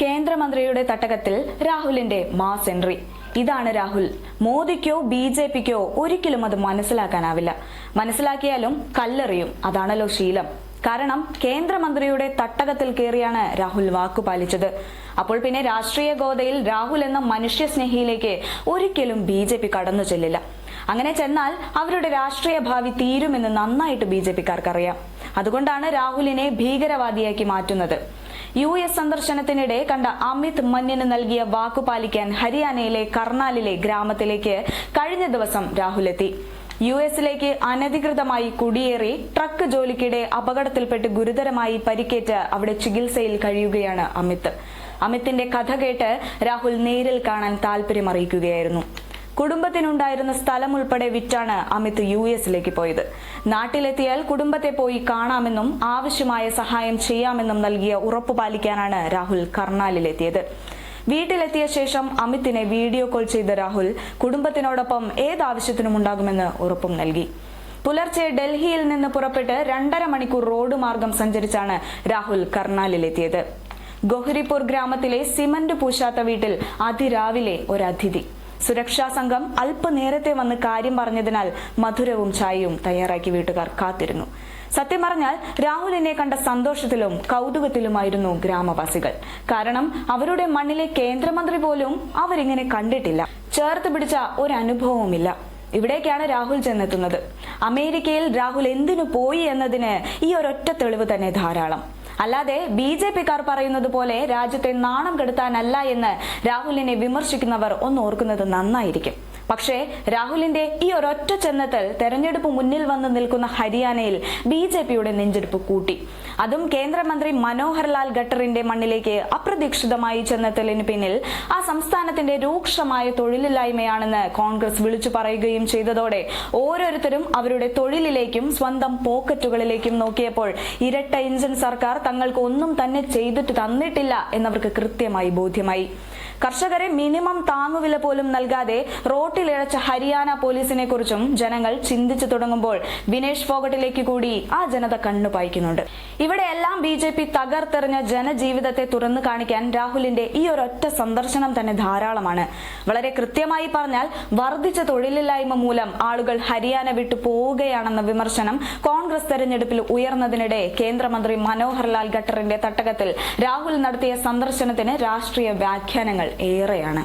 കേന്ദ്രമന്ത്രിയുടെ തട്ടകത്തിൽ രാഹുലിന്റെ mass entry. ഇതാണ് രാഹുൽ. മോദിക്കോ ബി ജെ പിക്കോ ഒരിക്കലും അത് മനസ്സിലാക്കാനാവില്ല. മനസ്സിലാക്കിയാലും കല്ലെറിയും. അതാണല്ലോ ശീലം. കാരണം കേന്ദ്രമന്ത്രിയുടെ തട്ടകത്തിൽ കയറിയാണ് രാഹുൽ വാക്കു പാലിച്ചത്. അപ്പോൾ പിന്നെ രാഷ്ട്രീയ ഗോതയിൽ രാഹുൽ എന്ന മനുഷ്യസ്നേഹിയിലേക്ക് ഒരിക്കലും ബി ജെ പി കടന്നു ചെല്ലില്ല. അങ്ങനെ ചെന്നാൽ അവരുടെ രാഷ്ട്രീയ ഭാവി തീരുമെന്ന് നന്നായിട്ട് ബി ജെ പിക്കാർക്കറിയാം. അതുകൊണ്ടാണ് രാഹുലിനെ ഭീകരവാദിയാക്കി മാറ്റുന്നത്. യു എസ് സന്ദർശനത്തിനിടെ കണ്ട അമിത് മന്യന് നൽകിയ വാക്കു പാലിക്കാൻ ഹരിയാനയിലെ കർണാലിലെ ഗ്രാമത്തിലേക്ക് കഴിഞ്ഞ ദിവസം രാഹുൽ എത്തി യു എസിലേക്ക് അനധികൃതമായി കുടിയേറി ട്രക്ക് ജോലിക്കിടെ അപകടത്തിൽപ്പെട്ട് ഗുരുതരമായി പരിക്കേറ്റ് അവിടെ ചികിത്സയിൽ കഴിയുകയാണ് അമിത്. അമിത്തിന്റെ കഥ കേട്ട് രാഹുൽ നേരിൽ കാണാൻ താല്പര്യം അറിയിക്കുകയായിരുന്നു. കുടുംബത്തിനുണ്ടായിരുന്ന സ്ഥലം ഉൾപ്പെടെ വിറ്റാണ് അമിത് യു എസിലേക്ക് പോയത്. നാട്ടിലെത്തിയാൽ കുടുംബത്തെ പോയി കാണാമെന്നും ആവശ്യമായ സഹായം ചെയ്യാമെന്നും നൽകിയ ഉറപ്പു പാലിക്കാനാണ് രാഹുൽ കർണാലിലെത്തിയത്. വീട്ടിലെത്തിയ ശേഷം അമിത്തിനെ വീഡിയോ കോൾ ചെയ്ത രാഹുൽ കുടുംബത്തിനോടൊപ്പം ഏതാവശ്യത്തിനും ഉണ്ടാകുമെന്ന് ഉറപ്പും നൽകി. പുലർച്ചെ ഡൽഹിയിൽ നിന്ന് പുറപ്പെട്ട് രണ്ടര മണിക്കൂർ റോഡ് മാർഗം സഞ്ചരിച്ചാണ് രാഹുൽ കർണാലിലെത്തിയത്. ഗൊഹരിപൂർ ഗ്രാമത്തിലെ സിമന്റ് പൂശാത്ത വീട്ടിൽ അതിരാവിലെ ഒരു അതിഥി സുരക്ഷാ സംഘം അല്പനേരത്തെ വന്ന് കാര്യം പറഞ്ഞതിനാൽ മധുരവും ചായയും തയ്യാറാക്കി വീട്ടുകാർ കാത്തിരുന്നു. സത്യം പറഞ്ഞാൽ രാഹുലിനെ കണ്ട സന്തോഷത്തിലും കൗതുകത്തിലുമായിരുന്നു ഗ്രാമവാസികൾ. കാരണം അവരുടെ മണ്ണിലെ കേന്ദ്രമന്ത്രി പോലും അവരിങ്ങനെ കണ്ടിട്ടില്ല. ചേർത്ത് പിടിച്ച ഒരു അനുഭവവുമില്ല ഇവിടേക്കാണ് രാഹുൽ ചെന്നെത്തുന്നത്. അമേരിക്കയിൽ രാഹുൽ എന്തിനു പോയി എന്നതിന് ഈ ഒരൊറ്റ തെളിവ് തന്നെ ധാരാളം. അല്ലാതെ ബി ജെ പിക്കാർ പറയുന്നത് പോലെ രാജ്യത്തെ നാണം കെടുത്താനല്ല എന്ന് രാഹുലിനെ വിമർശിക്കുന്നവർ ഒന്ന് ഓർക്കുന്നത് നന്നായിരിക്കും. പക്ഷേ രാഹുലിന്റെ ഈ ഒരൊറ്റ ചെന്നത്തൽ തെരഞ്ഞെടുപ്പ് മുന്നിൽ വന്ന് നിൽക്കുന്ന ഹരിയാനയിൽ ബി ജെ പിയുടെ നെഞ്ചെടുപ്പ് കൂട്ടി. അതും കേന്ദ്രമന്ത്രി മനോഹർലാൽ ഖട്ടറിന്റെ മണ്ണിലേക്ക് അപ്രതീക്ഷിതമായി ചെന്നെത്തലിന് പിന്നിൽ ആ സംസ്ഥാനത്തിന്റെ രൂക്ഷമായ തൊഴിലില്ലായ്മയാണെന്ന് കോൺഗ്രസ് വിളിച്ചു പറയുകയും ചെയ്തതോടെ ഓരോരുത്തരും അവരുടെ തൊഴിലിലേക്കും സ്വന്തം പോക്കറ്റുകളിലേക്കും നോക്കിയപ്പോൾ ഇരട്ട എഞ്ചിൻ സർക്കാർ തങ്ങൾക്ക് ഒന്നും തന്നെ ചെയ്തിട്ട് തന്നിട്ടില്ല എന്നവർക്ക് കൃത്യമായി ബോധ്യമായി. കർഷകരെ മിനിമം താങ്ങുവില പോലും നൽകാതെ റോട്ടിലിഴച്ച ഹരിയാന പോലീസിനെ കുറിച്ചും ജനങ്ങൾ ചിന്തിച്ചു തുടങ്ങുമ്പോൾ വിനേഷ് ഫോഗട്ടിലേക്ക് കൂടി ആ ജനത കണ്ണു പായിക്കുന്നുണ്ട്. ഇവിടെയെല്ലാം ബി ജെ പി തകർത്തെറിഞ്ഞ ജനജീവിതത്തെ തുറന്നു കാണിക്കാൻ രാഹുലിന്റെ ഈ ഒരൊറ്റ സന്ദർശനം തന്നെ ധാരാളമാണ്. വളരെ കൃത്യമായി പറഞ്ഞാൽ വർദ്ധിച്ച തൊഴിലില്ലായ്മ മൂലം ആളുകൾ ഹരിയാന വിട്ടു പോവുകയാണെന്ന വിമർശനം കോൺഗ്രസ് തെരഞ്ഞെടുപ്പിൽ ഉയർന്നതിനിടെ കേന്ദ്രമന്ത്രി മനോഹർ ലാൽ ഖട്ടറിന്റെ തട്ടകത്തിൽ രാഹുൽ നടത്തിയ സന്ദർശനത്തിന് രാഷ്ട്രീയ വ്യാഖ്യാനങ്ങൾ ഏറെയാണ്.